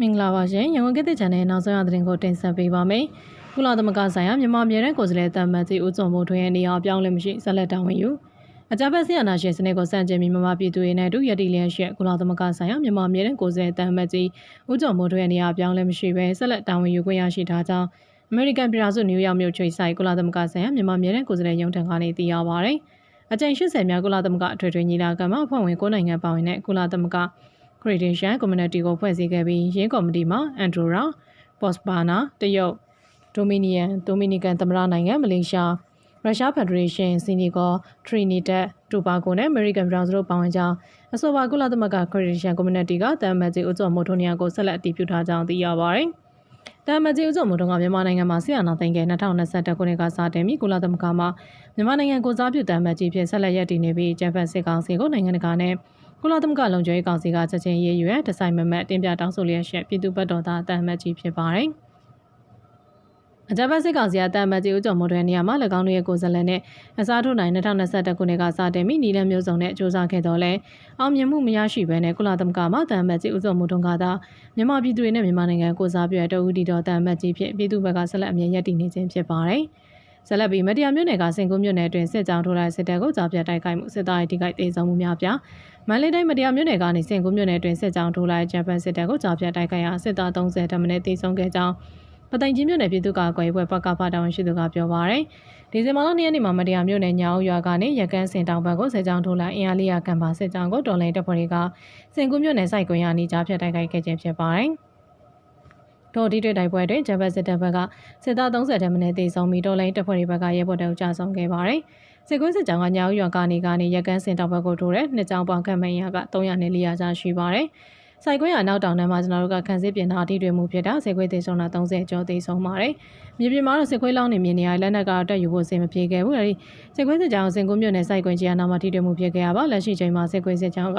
မင်္ဂလာပါရှင်ရန်ကုန်ကတဲ့ချန်နယ်နောက်ဆုံးရသတင်းကိုတင်ဆက်ပေးပါမယ်။ကုလသမဂ္ဂဆိုင်ရာမြန်မာပြည်ရဲ့ကိုယ်စားလှယ်တမန်ကြီးဦးစုံမိုးထွန်းရဲ့နေရာပြောင်းလဲမရှိဆက်လက်တောင်းဝင်ယူအကြမ်းဖက်ဆီယနာရှင်စနစ်ကိုစန့်ကျင်ပြီးမြန်မာပြည်သူတွေနဲ့အတူရည်တည်လျက်ရှိကုလသမဂ္ဂဆိုင်ရာမြန်မာပြည်ရဲ့ကိုယ်စားလှယ်တမန်ကြီးဦးစုံမိုးထွန်းရဲ့နေရာပြောင်းလဲမရှိဘဲဆက်လက်တောင်းဝင်ယူခွင့်ရရှိထားကြောင်းအမေရိကန်ပြည်ထောင်စုနယူးယောက်မြို့ချိတ်ဆိုင်ကုလသမဂ္ဂဆိုင်ရာမြန်မာပြည်ရဲ့ကိုယ်စားလှယ်ရုံးထံကနေသိရပါဗျ။အကြိမ်80မြောက်ကုလသမဂ္ဂအထွေထွေညီလာခံမှာအဖွဲ့ဝင်9နိုင်ငံပါဝင်တဲ့ကုလသမဂ္ဂ Credential Community ကိုဖွဲ့စည်းခဲ့ပြီးရင်းကော်မတီမှာအန်ဒရိုရာ၊ပေါ့စပါနာတရုတ်ဒိုမီနီယန်ဒိုမီနီကန်သမ္မတနိုင်ငံ မလေးရှားရုရှားဖက်ဒရေးရှင်းစီနီကောထရီနီတက်တူပါကိုနဲ့အမေရိကန်ပြည်ထောင်စုတို့ပါဝင်ကြောင်းအဆိုပါကုလသမဂ္ဂ Credential Community ကတမ်မတ်ကြီးဦးကျော်မိုးထွန်းနေရာကိုဆက်လက်အတည်ပြုထားကြောင်းသိရပါတယ်။တမ်မတ်ကြီးဦးကျော်မိုးထွန်းကမြန်မာနိုင်ငံမှာဆီယနာသိန်းက2021ခုနှစ်ကစတင်ပြီးကုလသမဂ္ဂမှာမြန်မာနိုင်ငံကိုစားပြုတမ်မတ်ကြီးဖြစ်ဆက်လက်ရည်တည်နေပြီးဂျပန်စစ်ကောင်စီကိုနိုင်ငံတကာနဲ့ ကုလသမဂ္ဂလုံခြုံရေးကောင်စီကချက်ချင်းရေးရွယ်ဒီဇိုင်းမမတ်တင်ပြတောင်းဆိုလျက်ရှိပြည်သူ့ဘက်တော်သားတန်မတ်ကြီးဖြစ်ပါတယ်။အကြမ်းဖက်စစ်ကောင်စီကတန်မတ်ကြီးဦးကျော်မိုးတွင်နေရာမှာ၎င်းတို့ရဲ့ကိုယ်စားလှယ်နဲ့အစားထိုးနိုင်2021ခုနှစ်ကစတင်ပြီးနီလန်းမျိုးစုံနဲ့စ조사ခဲ့တော့လဲအောင်မြင်မှုမရရှိဘဲနဲ့ကုလသမဂ္ဂမှတန်မတ်ကြီးဦးကျော်မိုးတွန်ကသာမြန်မာပြည်သူတွေနဲ့မြန်မာနိုင်ငံကိုစားပြုတဲ့တအူတီတော်တန်မတ်ကြီးဖြစ်ပြည်သူ့ဘက်ကဆက်လက်အမြဲရည်တည်နေခြင်းဖြစ်ပါတယ်။ ဆက်လက်ပြီးမတရားမြို့နယ်ကစင်ကုန်းမြို့နယ်တွင်စစ်ကြောင်းထိုးလိုက်စစ်တပ်ကိုကြားပြတိုက်ခိုက်မှုစစ်သားရေးတိခိုက်တေဆုံးမှုများပြမန္တလေးတိုင်းမတရားမြို့နယ်ကနေစင်ကုန်းမြို့နယ်တွင်စစ်ကြောင်းထိုးလိုက်ဂျပန်စစ်တပ်ကိုကြားပြတိုက်ခိုက်ရာစစ်သား30တမနစ်တေဆုံးခဲ့ကြောင်းပတိုင်ကြီးမြို့နယ်ပြည်သူ့ကာကွယ်ရေးဘက်ကဖတာဝန်ရှိသူကပြောပါရယ်ဒီဇင်ဘာလ2ရက်နေ့မှာမတရားမြို့နယ်ညောင်ရွာကနေရကန်းစင်တောင်ဘက်ကိုစစ်ကြောင်းထိုးလိုက်အင်အားလေးရာကံပါစစ်ကြောင်းကိုတော်လိုင်းတပ်ဖွဲ့တွေကစင်ကူးမြို့နယ်စိုက်ကွင်းရနီးကြားဖြတ်တိုက်ခိုက်ခဲ့ခြင်းဖြစ်ပါတယ် တို့ဒီတွေ့တိုက်ပွဲတွင်ဂျပန်စစ်တပ်ဘက်ကစစ်သား30တမနစ်တေဆုံးပြီးတော်လိုင်းတပ်ဖွဲ့တွေဘက်ကရဲဘော်တောင်ကြဆုံးခဲ့ပါတယ်စစ်ကွင်းစစ်ကြောင်းကညောင်ရွာကနေကနေရကန်းစင်တောင်ဘက်ကိုထိုးတဲ့နှစ်ကြောင်ပေါင်ခန့်မင်းရက300နဲ့400ကျရှိပါတယ်။စိုက်ကွင်းရနောက်တောင်တန်းမှာကျွန်တော်တို့ကခန်းစစ်ပြင်ထားထိတွေ့မှုဖြစ်တာစေခွေးသေးဆုံးတာ30ကျော်သေးဆုံးပါတယ်။မြေပြင်မှာတော့စေခွေးလောင်းနေမြင်နေရလက်နက်ကတက်ယူဖို့စင်မပြေခဲ့ဘူး။အဲဒီစေခွေးစစ်ကြောင်းစင်ကုန်းမြို့နယ်စိုက်ကွင်းကြီးအနာမှာထိတွေ့မှုဖြစ်ခဲ့ရပါလက်ရှိချိန်မှာစေခွေးစစ်ကြောင်းက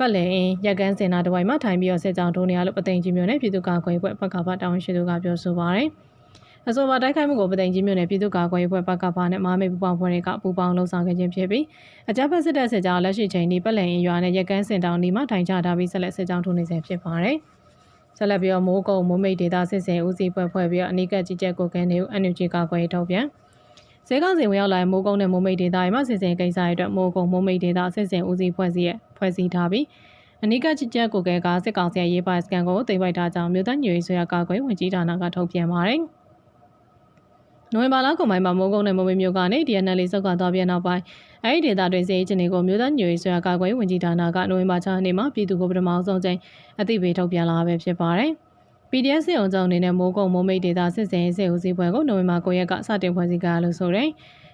ပတ်လည်အင်းရက်ကန်းစင်နာတဝိုင်မှာထိုင်ပြီးတော့စစ်ကြောင်းထိုးနေရလို့ပသိမ်ကြီးမြို့နယ်ပြည်သူ့ကာကွယ်ရေးဘက်ကဘာတာဝန်ရှိသူကပြောဆိုပါရယ်။အဆိုပါတိုက်ခိုက်မှုကိုပသိမ်ကြီးမြို့နယ်ပြည်သူ့ကာကွယ်ရေးဖွဲ့ပကပါနဲ့မဟာမိတ်ပူပေါင်းဖွဲ့တွေကပူပေါင်းလှုံ့ဆော်ခဲ့ခြင်းဖြစ်ပြီးအကြမ်းဖက်စစ်တပ်စစ်ကြောင်းလက်ရှိချိန်ဒီပက်လည်ရင်ရွာနဲ့ရက်ကန်းစင်တောင်ဒီမှာထိုင်ချထားပြီးဆက်လက်စစ်ကြောင်းထိုးနေဆဲဖြစ်ပါတယ်။ဆက်လက်ပြီးတော့မိုးကုံမိုးမိတ်ဒေတာစစ်စင်ဦးစီးဖွဲ့ဖွဲ့ပြီးတော့အနိကကြီးကြက်ကိုကန်းနေဦး NUG ကာကွယ်ရေးထုတ်ပြန် ဈေးကောင်းစင်ဝင်ရောက်လာမိုးကုံနဲ့မိုးမိတ်ဒေတာတွေမှာစစ်စင်ကိစ္စတွေအတွက်မိုးကုံမိုးမိတ်ဒေတာစစ်စင်ဦးစီးဖွဲ့စည်းရဖွဲ့စည်းထားပြီးအနိကကြီးကြက်ကိုကဲကစစ်ကောင်စီရဲ့ရေးပိုင်စကန်ကိုသိမ်းပိုက်ထားကြောင်းမြို့သားညွေဆွေရကာကွယ်ဝင်ကြီးဌာနကထုတ်ပြန်ပါတယ်။နိုဝင်ဘာလကုန်ပိုင်းမှာမိုးကုန်းနဲ့မုံမေမျိုးကနေ DNL စောက်ကသွားပြန်နောက်ပိုင်းအဲဒီဒေသတွင်စေချင်တွေကိုမျိုးသားညွေဆွေကာကွယ်ဝင်ကြီးဌာနကနိုဝင်ဘာ6ရက်နေ့မှာပြည်သူ့ကိုပထမဆုံးချိန်အသိပေးထုတ်ပြန်လာပဲဖြစ်ပါတယ်။ PDF စစ်အောင်ကြောင့်အနေနဲ့မိုးကုန်းမိုးမိတ်ဒေသစစ်စင်စစ်ဦးစီးပွဲကိုနိုဝင်ဘာ9ရက်ကစတင်ဖွဲ့စည်းကြလို့ဆိုတဲ့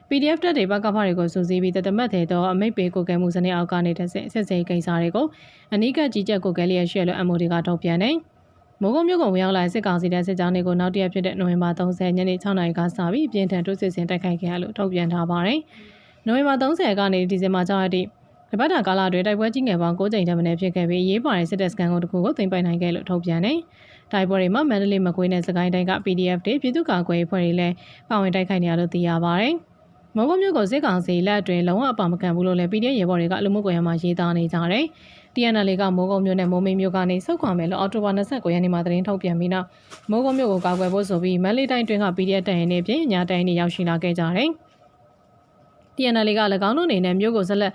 PDF တက်တွေဘက်ကဖတွေကိုစူးစီးပြီးတသမတ်တဲ့တော့အမိတ်ပေးကိုကဲမှုစနစ်အောက်ကနေတက်စစ်စစ်စိကိစ္စတွေကိုအနိကကြီးကြက်ကိုကဲလျက်ရှဲလို့ MOD ကထုတ်ပြန်တယ်။မိုးကုံမြို့ကဝင်ရောက်လာစစ်ကောင်စီတပ်စစ်ကြောင်းတွေကိုနောက်တရက်ဖြစ်တဲ့နိုဝင်ဘာ30ညနေ6နာရီကစပြီးပြင်းထန်ထိုးစစ်ဆင်တိုက်ခိုက်ခဲ့ရလို့ထုတ်ပြန်ထားပါတယ်။နိုဝင်ဘာ30ကနေဒီဇင်ဘာ6ရက်ထိ တပတ်တာကာလအတွင်းတိုက်ပွဲကြီးငယ်ပေါင်း9ကြိမ်တမန်ဖြစ်ခဲ့ပြီးရေးပါတဲ့စစ်တပ်စကန်ကုန်းတစ်ခုကိုသိမ်းပိုက်နိုင်ခဲ့လို့ထုတ်ပြန်တယ်။တိုက်ပွဲတွေမှာမန္တလေးမကွေးနဲ့စကိုင်းတိုင်းက PDF တွေပြည်သူ့ကာကွယ်ရေးဖွဲ့တွေလည်းပါဝင်တိုက်ခိုက်နေရလို့သိရပါတယ်။မော်ဂုံမြို့ကိုစစ်ကောင်စီလက်အတွင်းလုံးဝအပါမကန်ဘူးလို့လည်း PDF ရေဘော်တွေကလူမှုကွန်ရက်မှာရေးသားနေကြတယ်။ TNL ကမိုးကုံမြို့နဲ့မိုးမိတ်မြို့ကနေဆုတ်ခွာမယ်လို့အော်တိုဘာ29ရက်နေ့မှာသတင်းထုတ်ပြန်ပြီးနောက်မိုးကုံမြို့ကိုကာကွယ်ဖို့ဆိုပြီးမန္တလေးတိုင်းတွင်းက PDF တန်ရင်တွေပြင်ညာတန်ရင်တွေရောက်ရှိလာခဲ့ကြတယ်။ TNL က၎င်းတို့အနေနဲ့မြို့ကိုဆက်လက်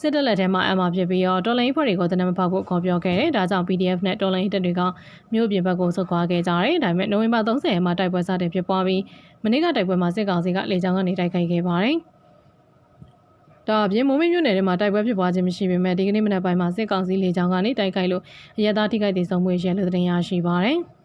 စစ်တပ်လက်ထဲမှာအမှဖြစ်ပြီးတော့တော်လိုင်းဖွဲ့တွေကိုတနမဖောက်ဖို့ခေါ်ပြောခဲ့တယ်။ဒါကြောင့် PDF နဲ့တော်လိုင်းတပ်တွေကမြို့ပြင်ဘက်ကိုဆုတ်ခွာခဲ့ကြတယ်။ဒါပေမဲ့နိုဝင်ဘာ30ရက်မှာတိုက်ပွဲစတင်ဖြစ်ပွားပြီးမနေ့ကတိုက်ပွဲမှာစစ်ကောင်စီကလေကြောင်းကနေတိုက်ခိုက်ခဲ့ပါတယ်။ဒါအပြင်မိုးမင်းမြို့နယ်ထဲမှာတိုက်ပွဲဖြစ်ပွားခြင်းမရှိပေမဲ့ဒီကနေ့မနက်ပိုင်းမှာစစ်ကောင်စီလေကြောင်းကနေတိုက်ခိုက်လို့အရသာထိခိုက်ဒေဆုံးမှုရဲလို့တင်ရရှိပါတယ်။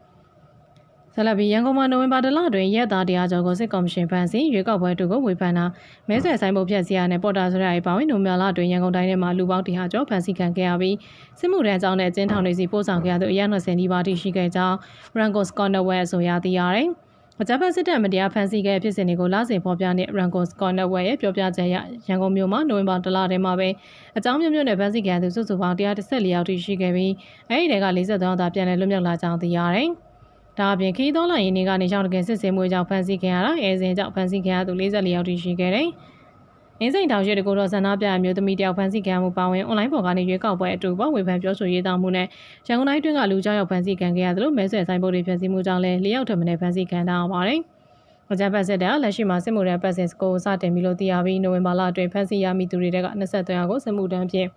ဆလဘီရန်ကုန်မှာနိုဝင်ဘာလတွင်ရက်သားတရားကျော်ကိုစစ်ကော်မရှင်ဖန်ဆီးရွေးကောက်ပွဲတူကိုဝေဖန်တာမဲဆွယ်ဆိုင်ပုံဖြတ်စရာနဲ့ပေါ်တာဆိုတဲ့အပေါင်းနိုမြလာတွင်ရန်ကုန်တိုင်းထဲမှာလူပေါင်းတရားကျော်ဖန်ဆီးခံခဲ့ရပြီးစစ်မှုထမ်းကြောင်းနဲ့အကျဉ်းထောင်တွေစီပို့ဆောင်ခဲ့ရသူအရ20နီးပါးတိရှိခဲ့ကြောင်း Rangos Cornerwell အဆိုအရသိရတယ်။အကြမ်းဖက်စစ်တပ်မတရားဖမ်းဆီးခဲ့ဖြစ်စဉ်တွေကိုလစဉ်ဖော်ပြတဲ့ Rankos Corner Web ရဲ့ပြောပြချက်အရရန်ကုန်မြို့မှာနိုဝင်ဘာလထဲမှာပဲအကြောင်းမျိုးမျိုးနဲ့ဖမ်းဆီးခံသူစုစုပေါင်း114ယောက်ထိရှိခဲ့ပြီးအဲဒီတွေက43ယောက်သာပြန်လည်လွတ်မြောက်လာကြောင်းသိရတယ်။ ဒါအပြင်ခီးသောလိုင်းရင်းတွေကနေရှောင်းတကယ်စစ်ဆေးမှုကြောင့်ဖမ်းဆီးခံရတာအဲဇင်ကြောင့်ဖမ်းဆီးခံရသူ44ယောက်ထိရှိခဲ့တယ်။အင်းစိန်တောင်ရှိတကူတော်ဆန္ဒပြအမျိုးသမီးတယောက်ဖမ်းဆီးခံရမှုပါဝင်အွန်လိုင်းပေါ်ကနေရွေးကောက်ပွဲအတူပေါ်ဝေဖန်ပြောဆိုရေးတောင်းမှုနဲ့ရန်ကုန်တိုင်းတွင်းကလူကြောက်ရောက်ဖမ်းဆီးခံခဲ့ရသလိုမဲဆွယ်ဆိုင်ပုတ်တွေဖျက်ဆီးမှုကြောင့်လည်း၄ယောက်ထပ်မံဖမ်းဆီးခံထားရပါတယ်။အကြမ်းဖက်စစ်တပ်လက်ရှိမှာစစ်မှုထမ်းပတ်စင်စကိုစတင်ပြီးလို့သိရပြီးနိုဝင်ဘာလအတွင်းဖမ်းဆီးရမိသူတွေက23ယောက်ကိုစစ်မှုထမ်းဖြင့်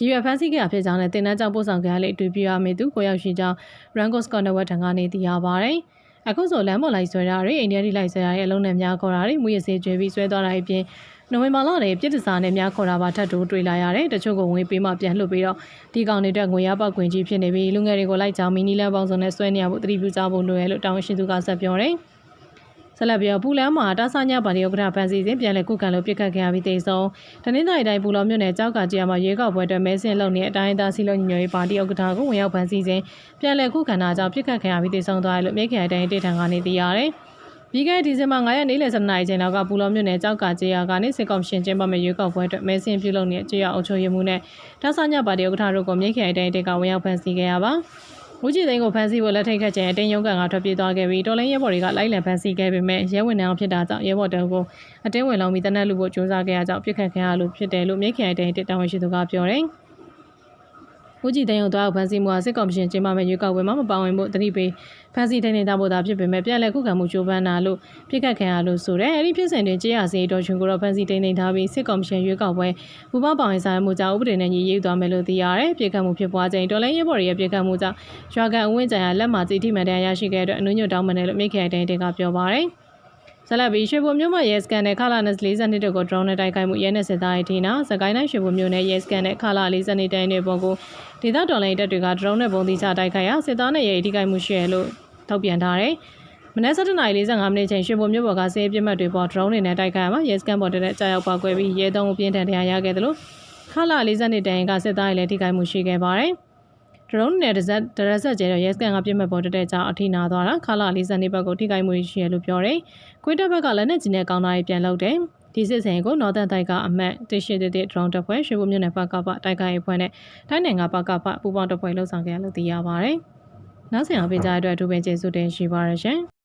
ရည်ရွယ်ဖမ်းဆီးခဲ့တာဖြစ်ကြောင်းနဲ့တင်နန်းကြောင့်ပို့ဆောင်ခဲ့ရလေအတွေ့ပြရမိသူကိုရောက်ရှိကြောင်း Rango Scott Network ထံကနေသိရပါတယ်။အခုဆိုလမ်းပေါ်လိုက်ဆွဲတာတွေအိန္ဒိယတိလိုက်ဆွဲတာတွေအလုံးနဲ့များခေါ်တာတွေမူရစေကျွေးပြီးဆွဲသွားတာအပြင်နိုဝင်ဘာလတည်းပြည်တစားနဲ့များခေါ်တာပါထပ်တိုးတွေ့လာရတယ်တချို့ကငွေပေးမှပြန်လှုပ်ပြီးတော့ဒီကောင်တွေအတွက်ငွေရပောက်ခွင့်ကြီးဖြစ်နေပြီးလူငယ်တွေကိုလိုက်ကြောင်းမီနီလန်ပေါင်းစုံနဲ့ဆွဲနေရဖို့တတိပြုကြဖို့လိုရလို့တောင်းရှိသူကဆက်ပြောတယ် ဆက်လက်ပြီးပူလန်းမှာတာဆာညပါတီဥက္ကဋ္ဌဖန်စီစဉ်ပြန်လည်ကုခံလို့ပြစ်ခတ်ခဲ့ရပြီးတေဆုံးတနင်္သာရီတိုင်းပူလောမြို့နယ်ကြောက်ကကြီးမှာရေကောက်ပွဲအတွက်မဲဆင်လုပ်နေတဲ့အတိုင်းအသားစီလုံးညညရေးပါတီဥက္ကဋ္ဌကိုဝင်ရောက်ဖန်စီစဉ်ပြန်လည်ကုခံတာကြောင့်ပြစ်ခတ်ခဲ့ရပြီးတေဆုံးသွားတယ်လို့မြေခိုင်တိုင်းတေထံကနေသိရတယ်ပြီးခဲ့တဲ့ဒီဇင်ဘာ9ရက်နေ့လယ်7နာရီချိန်လောက်ကပူလောမြို့နယ်ကြောက်ကကြေးရကနေစစ်ကောင်ရှင်ကျင်းပမဲ့ရွေးကောက်ပွဲအတွက်မဲဆင်ပြုလုပ်နေတဲ့ကြေးရအုပ်ချုပ်ရေးမှုနဲ့တာဆာညပါတီဥက္ကဋ္ဌတို့ကိုမြေခိုင်တိုင်းတေကဝင်ရောက်ဖန်စီခဲ့ရပါ မူကြည်သိန်းကိုဖမ်းဆီးဖို့လက်ထိတ်ခတ်ခြင်းအတင်းရုံးကန်ကထွက်ပြေးသွားခဲ့ပြီးတော်လိုင်းရဲဘော်တွေကလိုက်လံဖမ်းဆီးခဲ့ပေမဲ့ရဲဝင်နှောင်ဖြစ်တာကြောင့်ရဲဘော်တုံးကိုအတင်းဝင်လောင်ပြီးတနက်လူဖို့ကြိုးစားခဲ့ရကြောင်းပြစ်ခတ်ခံရလို့ဖြစ်တယ်လို့မြေခိုင်တိုင်းတေတာဝန်ရှိသူကပြောတယ်။ ဦးကြည်သိန်းကိုတွားဖမ်းဆီးမှုဟာစစ်ကော်မရှင်ကျင်းပမဲ့ရွေးကောက်ပွဲမှာမပါဝင်ဖို့တတိပေးဖမ်းဆီးထိန်းသိမ်းထားဖို့သာဖြစ်ပေမဲ့ပြန်လည်ခုခံမှုကြိုးပမ်းတာလို့ပြစ်ခတ်ခံရလို့ဆိုတဲ့အဲဒီဖြစ်စဉ်တွင်ကြေးရစီတော်ချွန်ကိုတော့ဖမ်းဆီးထိန်းသိမ်းထားပြီးစစ်ကော်မရှင်ရွေးကောက်ပွဲဘူပပောင်ရင်ဆိုင်မှုကြောင့်ဥပဒေနဲ့ညီရေးသွားမယ်လို့သိရတယ်ပြစ်ခတ်မှုဖြစ်ပွားချိန်တော်လိုင်းရဲဘော်တွေရဲ့ပြစ်ခတ်မှုကြောင့်ရွာကန်အဝင်းကြံရလက်မှာကြည်ထိမှန်တရားရရှိခဲ့တဲ့အတွက်အနုညွတ်တောင်းမတယ်လို့မိခိုင်တိုင်းတင်ကပြောပါတယ် ဆလဘီရွှေဘုံမြို့မှာရဲစကန်နဲ့ခလာနက်42တို့ကို drone နဲ့တိုက်ခိုက်မှုရဲနဲ့စစ်သားရေးထင်းနာစကိုင်းတိုင်းရွှေဘုံမြို့နယ်ရဲစကန်နဲ့ခလာ42တိုင်းတွေပေါ်ကိုဒေသတော်လိုင်းတပ်တွေက drone နဲ့ပုံသီးချတိုက်ခိုက်ရာစစ်သားနဲ့ရဲအထိခိုက်မှုရှိရလို့ထုတ်ပြန်ထားတယ်။မနက်7:45မိနစ်ချိန်ရွှေဘုံမြို့ပေါ်ကစေးပြစ်မှတ်တွေပေါ် drone တွေနဲ့တိုက်ခိုက်ရမှာရဲစကန်ပေါ်တဲ့ကြာရောက်ပါကွဲပြီးရဲသုံးဦးပြင်းထန်တရားရခဲ့တယ်လို့ခလာ42တိုင်းကစစ်သားတွေလည်းထိခိုက်မှုရှိခဲ့ပါတယ်။ drone နဲ့တဆက်ဒရက်ဆက်ကျဲတော့ရဲစကန်ကပြစ်မှတ်ပေါ်တက်တဲ့ကြောင့်အထိနာသွားတာခလာလေးစနေဘက်ကိုထိခိုက်မှုရှိရလို့ပြောတယ်။ကွေးတက်ဘက်ကလက်နက်ကြီးနဲ့ကောင်းတာပြန်လုပ်တယ်။ဒီစစ်စင်ကိုနော်တန်တိုက်ကအမတ်တရှိတဲ့တဲ့ drone တပ်ဖွဲ့ရွှေဘုံမြို့နယ်ပကပတိုက်ခိုက်ရေးဖွဲ့နဲ့တိုင်းနိုင်ငံပကပပူပေါင်းတပ်ဖွဲ့လှုပ်ဆောင်ခဲ့ရလို့သိရပါတယ်။နောက်ဆက်အောင်ပေးကြတဲ့အတွက်အထူးပဲကျေးဇူးတင်ရှိပါရရှင်။